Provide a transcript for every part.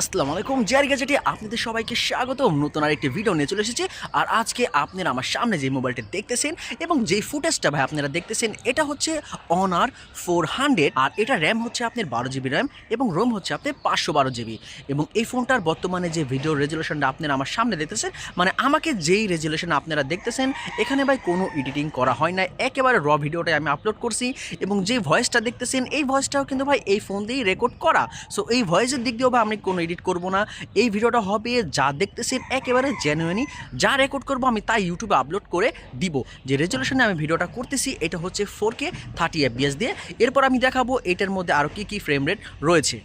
আসসালামু আলাইকুম জিয়ার গ্যাজেটে আপনাদের সবাইকে স্বাগতম। নতুন আরেকটি ভিডিও নিয়ে চলে এসেছি। আর আজকে আপনারা আমার সামনে যে মোবাইলটি দেখতেছেন এবং যেই ফুটেজটা ভাই আপনারা দেখতেছেন, এটা হচ্ছে অনার ফোর হান্ড্রেড আর এটা র্যাম হচ্ছে আপনার বারো জিবি র্যাম এবং রোম হচ্ছে আপনার পাঁচশো বারো জিবি এবং এই ফোনটার বর্তমানে যে ভিডিও রেজুলেশনটা আপনারা আমার সামনে দেখতেছেন মানে আমাকে যেই রেজুলেশন আপনারা দেখতেছেন, এখানে ভাই কোনো এডিটিং করা হয় না একেবারে র ভিডিওটাই আমি আপলোড করছি এবং যে ভয়েসটা দেখতেছেন, এই ভয়েসটাও কিন্তু ভাই এই ফোন দিয়েই রেকর্ড করা। সো এই ভয়েসের দিক দিয়েও ভাই আমি কোনো এডিট করব না। এই ভিডিওটা হবে যা দেখতেছেন একেবারে জেনুয়নি যা রেকর্ড করব আমি তাই ইউটিউবে আপলোড করে দিব। যে রেজলিউশনে আমি ভিডিওটা করতেছি, এটা হচ্ছে ফোর কে থার্টি এফবিএস দিয়ে। এরপর আমি দেখাবো এটার মধ্যে আরও কী কী ফ্রেম রেট রয়েছে।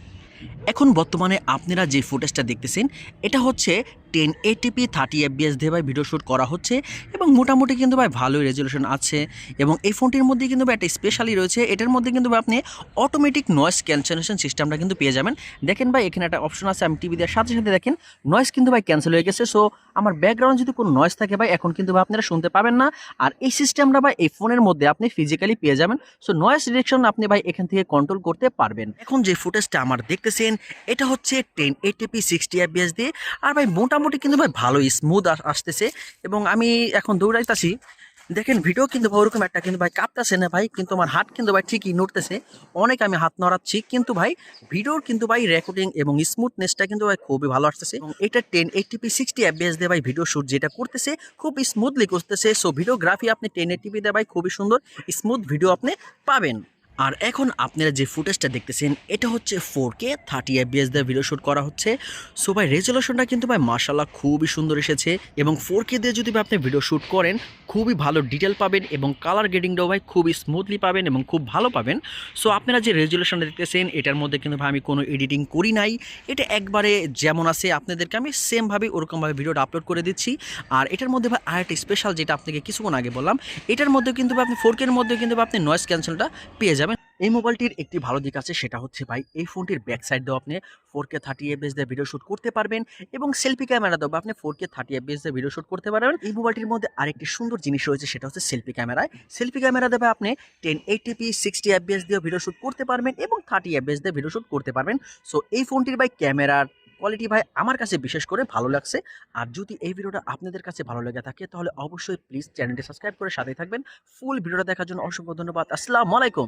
এখন বর্তমানে আপনারা যে ফুটেজটা দেখতেছেন, এটা হচ্ছে টেন এটিপি থার্টি এফবিএস দিয়ে ভাই ভিডিও শ্যুট করা হচ্ছে এবং মোটামুটি কিন্তু ভাই ভালোই রেজলিউশন আছে এবং এই ফোনটির মধ্যে কিন্তু ভাই একটা স্পেশালি রয়েছে, এটার মধ্যে কিন্তু ভাই আপনি অটোমেটিক নয়েস ক্যান্সেলেশন সিস্টেমটা কিন্তু পেয়ে যাবেন। দেখেন ভাই, এখানে একটা অপশন আছে, আমি টিভি দেওয়ার সাথে সাথে দেখেন নয়েস কিন্তু ভাই ক্যান্সেল হয়ে গেছে। সো আমার ব্যাকগ্রাউন্ড যদি কোনো নয়েস থাকে ভাই, এখন কিন্তু ভাই আপনারা শুনতে পাবেন না। আর এই সিস্টেমটা ভাই, এই ফোনের মধ্যে আপনি ফিজিক্যালি পেয়ে যাবেন। সো নয়েস ডিরেকশন আপনি ভাই এখান থেকে কন্ট্রোল করতে পারবেন। এখন যে ফুটেজটা আমার দেখতেছেন এটা হচ্ছে টেন এইটিপি সিক্সটি এফবিএস দিয়ে। আর ভাই, মোটামুটি কিন্তু ভাই ভালো স্মুথ আসতেছে। এবং আমি এখন দৌড়াইতাছি। দেখেন ভিডিও কিন্তু ভাই ওরকম একটা কিন্তু ভাই কাঁপতেছে না ভাই, কিন্তু আমার হাত কিন্তু ভাই ঠিকই নড়তেছে। অনেক আমি হাত নড়াচ্ছি, কিন্তু ভাই ভিডিওর কিন্তু ভাই রেকর্ডিং এবং স্মুথনেসটা কিন্তু ভাই খুবই ভালো আসতেছে। এবং এটা টেন এইটিপি সিক্সটি এফবিএস দিয়ে ভাই ভিডিও শ্যুট যেটা করতেছে, খুব স্মুথলি করতেছে। সো ভিডিওগ্রাফি আপনি টেন এইটিপি দিয়ে ভাই খুবই সুন্দর স্মুথ ভিডিও আপনি পাবেন। আর এখন আপনারা যে ফুটেজটা দেখতেছেন, এটা হচ্ছে ফোর কে থার্টি এফবিএস দিয়ে ভিডিও শ্যুট করা হচ্ছে। সো ভাই রেজলিউশনটা কিন্তু ভাই মার্শাল্লাহ খুবই সুন্দর এসেছে এবং ফোর কে দিয়ে যদি আপনি ভিডিও শ্যুট করেন, খুবই ভালো ডিটেল পাবেন এবং কালার গ্রেডিংটাও ভাই খুবই স্মুথলি পাবেন এবং খুব ভালো পাবেন। সো আপনারা যে রেজলিউশনটা দেখতেছেন, এটার মধ্যে কিন্তু ভাই আমি কোনো এডিটিং করি নাই। এটা একবারে যেমন আছে আপনাদেরকে আমি সেমভাবে ওরকমভাবে ভিডিওটা আপলোড করে দিচ্ছি। আর এটার মধ্যে ভাই আর একটা স্পেশাল যেটা আপনাকে কিছুক্ষণ আগে বললাম, এটার মধ্যে কিন্তু আপনি ফোর কের মধ্যে কিন্তু আপনি নয়েস ক্যান্সেলটা পেয়ে যাবেন। এই মোবাইলটির একটি ভালো দিক আছে, সেটা হচ্ছে ভাই, এই ফোনটির ব্যাক সাইড দিয়েও আপনি ফোর কে থার্টি এফএস দিয়ে ভিডিও শ্যুট করতে পারবেন এবং সেলফি ক্যামেরা দেবো আপনি ফোর কে থার্টি এফএস দিয়ে ভিডিও শ্যুট করতে পারবেন। এই মোবাইলটির মধ্যে আরেকটি সুন্দর জিনিস রয়েছে, সেটা হচ্ছে সেলফি ক্যামেরায় সেলফি ক্যামেরা দেবে আপনি ten eighty P sixty FPS দিয়ে ভিডিও শ্যুট করতে পারবেন এবং থার্টি এফবিএস দিয়ে ভিডিও শ্যুট করতে পারবেন। সো এই ফোনটির ভাই ক্যামেরার কোয়ালিটি ভাই, আমার কাছে বিশেষ করে ভালো লাগছে। আর যদি এই ভিডিওটা আপনাদের কাছে ভালো লেগে থাকে, তাহলে অবশ্যই প্লিজ চ্যানেলটি সাবস্ক্রাইব করে সাথে থাকবেন। ফুল ভিডিওটা দেখার জন্য অসংখ্য ধন্যবাদ। আসসালামু আলাইকুম।